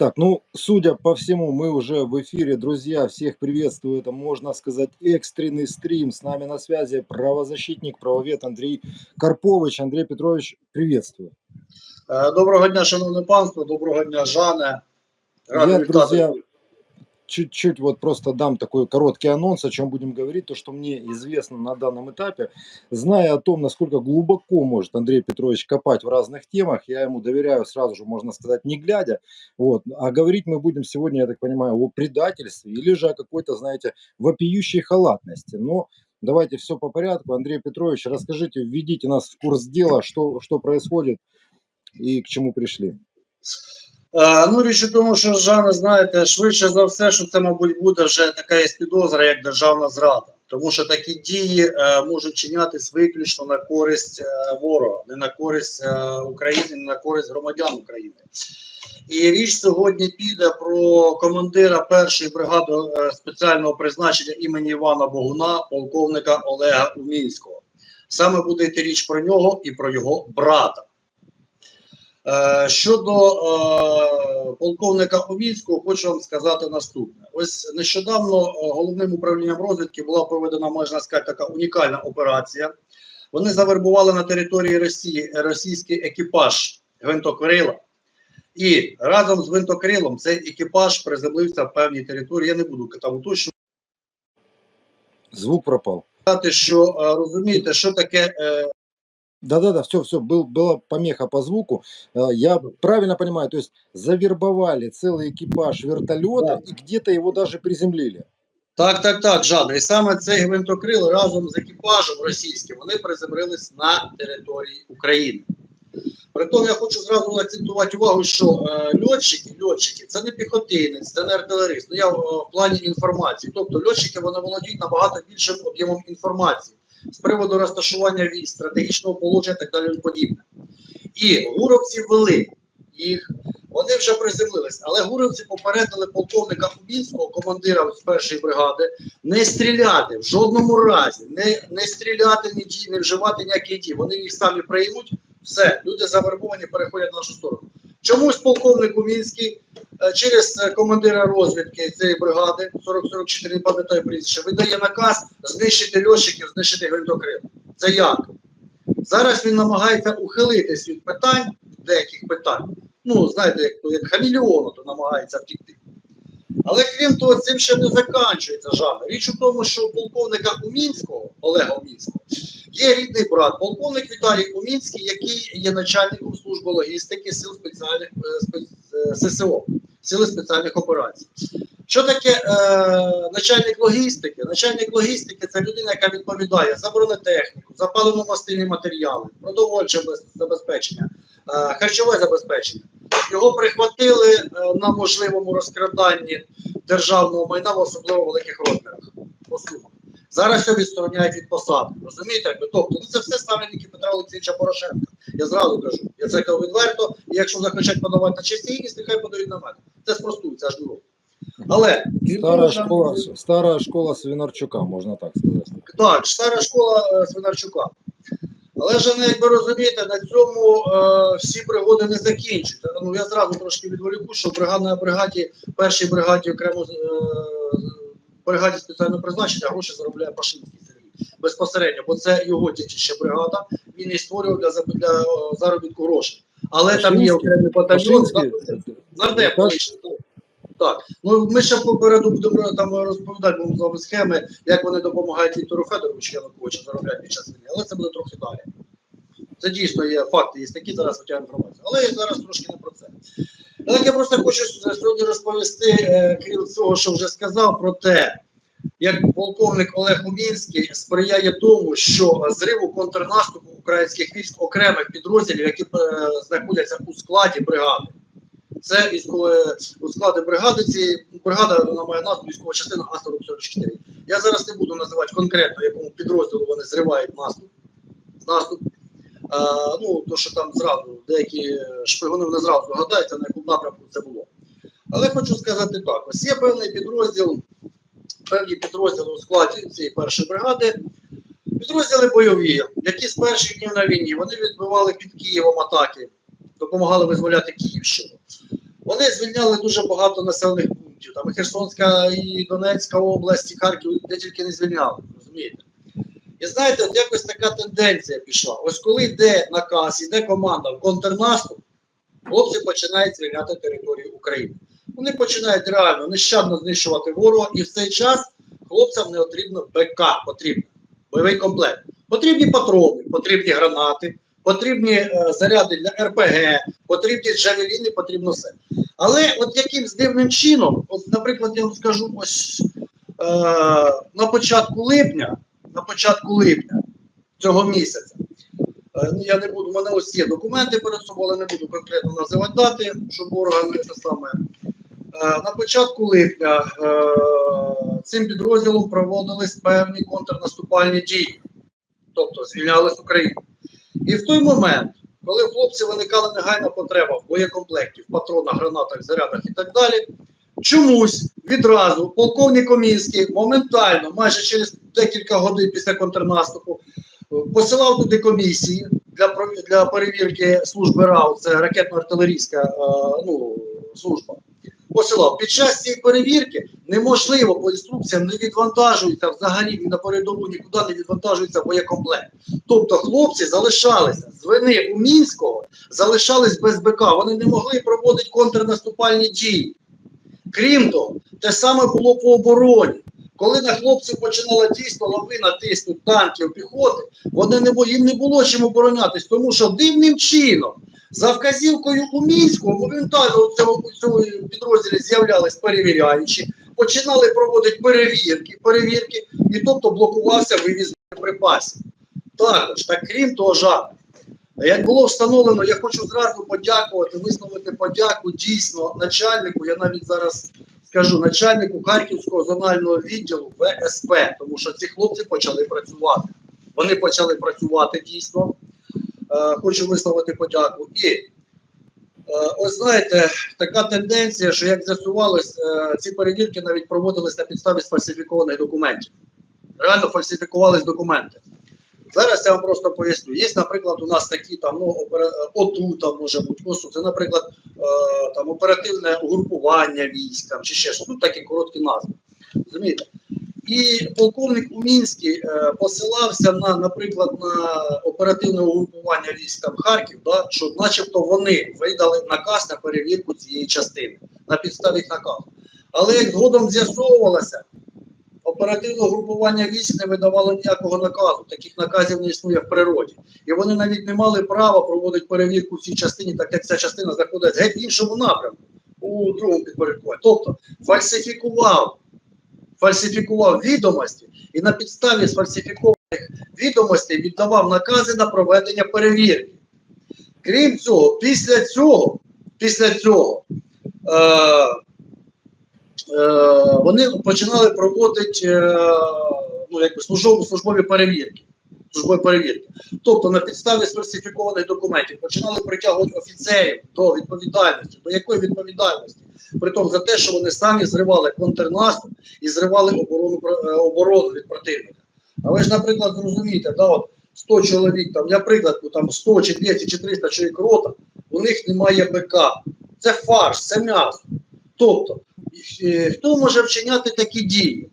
Так, ну, судя по всему, мы уже в эфире, друзья, всех приветствую. Это, можно сказать, экстренный стрим. С нами на связи правозащитник, правовед Андрей Карпович. Андрей Петрович, приветствую. Е, Доброго дня, шановне панство, доброго дня, Жане. Радий Я, вітати. друзья, чуть-чуть вот просто дам такой короткий анонс, о чем будем говорить, то, что мне известно на данном этапе. Зная о том, насколько глубоко может Андрей Петрович копать в разных темах, я ему доверяю сразу же, можно сказать, не глядя. Вот. А говорить мы будем сегодня, я так понимаю, о предательстве или же о какой-то, знаете, вопиющей халатности. Но давайте все по порядку. Андрей Петрович, расскажите, введите нас в курс дела, что, что происходит и к чему пришли. Е, Ну, річ у тому, що Жане, знаєте, швидше за все, що це, мабуть, буде вже така є підозра, як державна зрада. Тому що такі дії е, можуть чинятись виключно на користь е, ворога, не на користь е, України, не на користь громадян України. І річ сьогодні піде про командира першої бригади е, спеціального призначення імені Івана Богуна, полковника Олега Умінського. Саме буде йти річ про нього і про його брата. Е, Щодо е, полковника Овінського, хочу вам сказати наступне: ось нещодавно е, головним управлінням розвідки була проведена, можна сказати, така унікальна операція. Вони завербували на території Росії російський екіпаж гвинтокрила. І разом з гвинтокрилом цей екіпаж приземлився в певній території. Я не буду там уточнювати, Звук пропал. що е, розумієте, що таке е, Да-да-да, все, все, был, была помеха по звуку. Э, Я правильно понимаю, то есть завербовали целый экипаж вертолета Да. и где-то его даже приземлили. Так, так, так, Жанна. І саме цей гвинтокрил разом з екіпажем російським вони приземлились на території України. Притом я хочу зразу акцентувати увагу, що е, льотчики, льотчики це не піхотинець, це не артилерист. Ну я е, в плані інформації. Тобто льотчики вони володіють набагато більшим об'ємом інформації з приводу розташування військ, стратегічного положення і так далі подібне. І гуровці вели їх, вони вже приземлились, але гуровці попередили полковника Кубінського, командира з першої бригади, не стріляти в жодному разі, не, не стріляти, ні дій, не вживати ніяких дій. Вони їх самі приймуть. Все, люди завербовані переходять на нашу сторону. Чомусь полковник Кубінський е, через е, командира розвідки цієї бригади 4044, не пам'ятаю прізвище, видає наказ знищити льотчиків, знищити гвинтокрил. Це як? Зараз він намагається ухилитись від питань, деяких питань. Ну, знаєте, як, як хамільйону, то намагається втікти. Але крім того, цим ще не закінчується жанр. Річ у тому, що у полковника Умінського, Олега Умінського, є рідний брат, полковник Віталій Умінський, який є начальником служби логістики сил спеціальних е, е, ССО, Сили спеціальних операцій. Що таке е, начальник логістики? Начальник логістики це людина, яка відповідає за бронетехніку, за паливно-мастильні матеріали, продовольче забезпечення, е, харчове забезпечення. Його прихватили е, на можливому розкраданні державного майна в особливо великих розмірах. Зараз його відстороняють від посади. Розумієте? Тобто, ну це все ставленники Петра Олексійовича Порошенка. Я зразу кажу. Я це кажу відверто, і якщо захочуть подавати на честь гідність, нехай подають на мене. Це спростується аж дорогу. Але що- школа, старая школа Свинарчука, можно так сказать. так, стара школа е, Свинарчука. Але ж ну, якби розумієте, на цьому е, всі пригоди не закінчуються. Ну я зразу трошки відволіку, що в бригадній бригаді, першій бригаді окремо е, бригаді спеціального призначення гроші заробляє Пашинський безпосередньо, бо це його дітище бригада. Він її створював для, для заробітку грошей. Але там є окремий батальйон. Нардеп Так. ну ми ще попереду будемо там розповідати будемо з вами схеми, як вони допомагають Віктору Федоровичу Януковичу заробляти під час війни, але це буде трохи далі. Це дійсно є факти, є такі зараз хоча інформація. Але я зараз трошки не про це. Але я просто хочу сьогодні розповісти, е, крім цього, що вже сказав, про те, як полковник Олег Умінський сприяє тому, що зриву контрнаступу українських військ окремих підрозділів, які е, знаходяться у складі бригади. Це військове у складі бригади. Ці бригада вона має назву військова частина А-44. Я зараз не буду називати конкретно, якому підрозділу вони зривають наступ. наступ. А, ну, то, що там зразу деякі шпигуни не зразу догадаються, на якому напрямку це було. Але хочу сказати так: ось є певний підрозділ, певні підрозділи у складі цієї першої бригади. Підрозділи бойові, які з перших днів на війні вони відбивали під Києвом атаки, допомагали визволяти Київщину. Вони звільняли дуже багато населених пунктів. Там і Херсонська, і Донецька область, Харків, де тільки не звільняли. Розумієте? І знаєте, от якось така тенденція пішла. Ось коли йде наказ, йде команда в контрнаступ, хлопці починають звільняти територію України. Вони починають реально нещадно знищувати ворога, і в цей час хлопцям не потрібно БК, потрібно бойовий комплект. Потрібні патрони, потрібні гранати, потрібні е, заряди для РПГ, потрібні джавеліни, потрібно все. Але от якимсь дивним чином, от, наприклад, я вам скажу, ось е, на початку липня, на початку липня цього місяця. Е, ну, Я не буду, у мене ось є документи перед собою, але не буду конкретно називати дати, щоб ворога не це саме. Е, На початку липня е, цим підрозділом проводились певні контрнаступальні дії, тобто звільнялись Україну. І в той момент, коли в хлопців виникала негайна потреба в боєкомплекті, в патронах, гранатах, зарядах і так далі, чомусь відразу полковник Комінський моментально, майже через декілька годин після контрнаступу, е, посилав туди комісії для, для перевірки служби РАУ, це ракетно-артилерійська ну, служба. Посилав. Під час цієї перевірки неможливо по інструкціям не відвантажується взагалі на передову, нікуди не відвантажується боєкомплект. Тобто хлопці залишалися з вини у Мінського, залишались без БК. Вони не могли проводити контрнаступальні дії. Крім того, те саме було по обороні. Коли на хлопців починала дійсно лавина тиснути танків піхоти, вони не їм не було чим оборонятись, тому що дивним чином, за вказівкою у Мінського, моментально у цьому, цьому підрозділі з'являлись перевіряючі, починали проводити перевірки, перевірки, і тобто блокувався вивіз припасів. Також, так крім того, жах. Як було встановлено, я хочу зразу подякувати, висловити подяку дійсно начальнику. Я навіть зараз скажу начальнику Харківського зонального відділу ВСП, тому що ці хлопці почали працювати. Вони почали працювати дійсно. Е, хочу висловити подяку. І е, ось знаєте, така тенденція, що як з'ясувалось, е, ці перевірки навіть проводились на підставі сфальсифікованих документів. Реально фальсифікувались документи. Зараз я вам просто поясню. Є, наприклад, у нас такі там ну, опера... отрута може бути, ОСУ, це, наприклад, там оперативне угрупування військ там, чи ще щось. Ну, такі короткі назви. Розумієте? І полковник Умінський е, посилався на, наприклад, на оперативне угрупування військ там Харків, да, що начебто вони видали наказ на перевірку цієї частини на підставі наказу. Але як згодом з'ясовувалося, оперативне групування військ не видавало ніякого наказу. Таких наказів не існує в природі. І вони навіть не мали права проводити перевірку в цій частині, так як ця частина знаходиться геть в іншому напрямку, у другому підпорядкуванні. Тобто фальсифікував, фальсифікував відомості і на підставі сфальсифікованих відомостей віддавав накази на проведення перевірки. Крім цього, після цього, після цього е, е, вони починали проводити е, ну, службові перевірки. Службові перевірки. Тобто на підставі сфальсифікованих документів починали притягувати офіцерів до відповідальності. До якої відповідальності? Притом за те, що вони самі зривали контрнаступ і зривали оборону, е, оборону від противника. А ви ж, наприклад, зрозумієте, да, от 100 чоловік, там, я приклад, ну, там 100 чи 200 чи 300 чоловік рота, у них немає БК. Це фарш, це м'ясо. Тобто, хто може вчиняти такі дії?